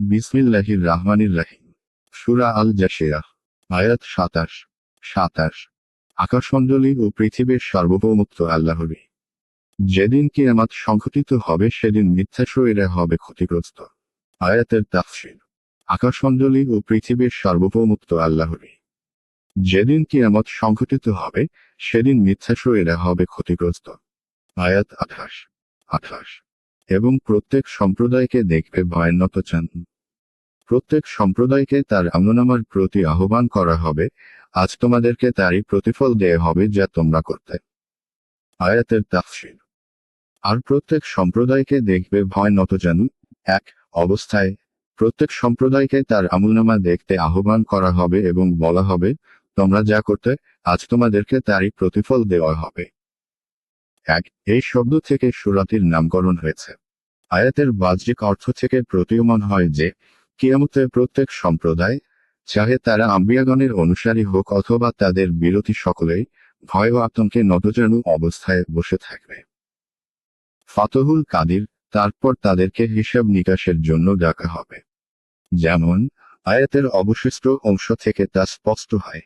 বিসমিল্লাহির রাহমানির রাহিম সুরা আল আয়াত সাতাশ সাতাশ। আকাশমণ্ডলী ও পৃথিবীর সার্বভৌমত্ব আল্লাহরই। যেদিন কিয়ামত সংঘটিত হবে, সেদিন মিথ্যাশরীরা হবে ক্ষতিগ্রস্ত। আয়াতের তাফসির, আকাশমণ্ডলী ও পৃথিবীর সার্বভৌমত্ব আল্লাহরই। যেদিন কিয়ামত সংঘটিত হবে, সেদিন মিথ্যাশরীরা হবে ক্ষতিগ্রস্ত। আয়াত আঠাশ আঠাশ। এবং প্রত্যেক সম্প্রদায়কে দেখবে ভয়ানত চান। প্রত্যেক সম্প্রদায়কে তার আমনামার প্রতি আহ্বান করা হবে, আজ তোমাদেরকে তারই প্রতিফল দেয়া হবে যা তোমরা করতে। আয়াতের তাফসির। আর প্রত্যেক সম্প্রদায়কে দেখবে ভয় নত জানু এক, অবস্থায়, প্রত্যেক সম্প্রদায়কে তার আমলনামা দেখতে আহ্বান করা হবে এবং বলা হবে, তোমরা যা করতে, আজ তোমাদেরকে তারই প্রতিফল দেওয়া হবে। এক, এই শব্দ থেকে সুরাতির নামকরণ হয়েছে। আয়াতের বাহ্যিক অর্থ থেকে প্রতীয়মান হয় যে কিয়ামতে প্রত্যেক সম্প্রদায়, চাহে তারা আম্বিয়াগণের অনুসারী হোক অথবা তাদের বিরোধী সকলেই, ভয় ও আতঙ্কে নতজানু অবস্থায় বসে থাকবে। ফাতহুল কাদির, তারপর তাদেরকে হিসাব নিকাশের জন্য ডাকা হবে। যেমন, আয়াতের অবশিষ্ট অংশ থেকে তা স্পষ্ট হয়।